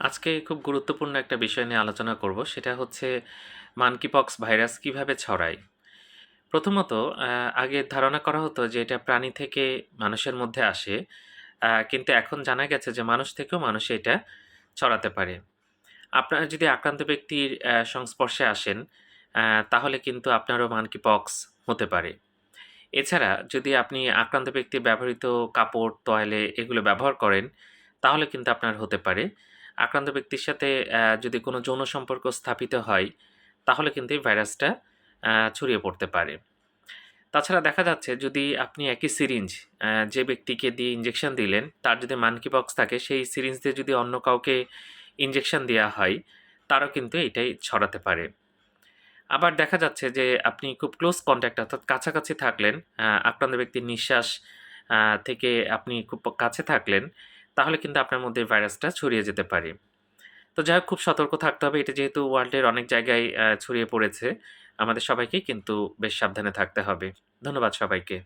আজকে খুব গুরুত্বপূর্ণ একটা বিষয় নিয়ে আলোচনা করব, সেটা হচ্ছে মানকিপক্স ভাইরাস কীভাবে ছড়ায়। প্রথমত আগে ধারণা করা হতো যে এটা প্রাণী থেকে মানুষের মধ্যে আসে কিন্তু এখন জানা গেছে যে মানুষ থেকেও মানুষ এটা ছড়াতে পারে। আপনারা যদি আক্রান্ত ব্যক্তির সংস্পর্শে আসেন তাহলে কিন্তু আপনারও মানকিপক্স হতে পারে। এছাড়া যদি আপনি আক্রান্ত ব্যক্তির ব্যবহৃত কাপড়, তয়লে এগুলো ব্যবহার করেন, তাহলে কিন্তু আপনার হতে পারে। আক্রান্ত ব্যক্তির সাথে যদি কোনো যৌন সম্পর্ক স্থাপিত হয়, তাহলে কিন্তু এই ভাইরাসটা ছড়িয়ে পড়তে পারে। তাছাড়া দেখা যাচ্ছে যদি আপনি একই সিরিঞ্জ যে ব্যক্তিকে দিয়ে ইঞ্জেকশন দিলেন, তার যদি মানকি বক্স থাকে, সেই সিরিঞ্জ দিয়ে যদি অন্য কাউকে ইঞ্জেকশন দেওয়া হয়, তারও কিন্তু এটাই ছড়াতে পারে। আবার দেখা যাচ্ছে যে আপনি খুব ক্লোজ কন্ট্যাক্ট অর্থাৎ কাছাকাছি থাকলেন আক্রান্ত ব্যক্তির নিঃশ্বাস থেকে আপনি খুব কাছে থাকলেন তাহলে কিন্তু আপনার মধ্যে ভাইরাসটা ছড়িয়ে যেতে পারে। তো যাই হোক, খুব সতর্ক থাকতে হবে। এটা যেহেতু ওয়ার্ল্ডের অনেক জায়গায় ছড়িয়ে পড়েছে, আমাদের সবাইকে কিন্তু বেশ সাবধানে থাকতে হবে। ধন্যবাদ সবাইকে।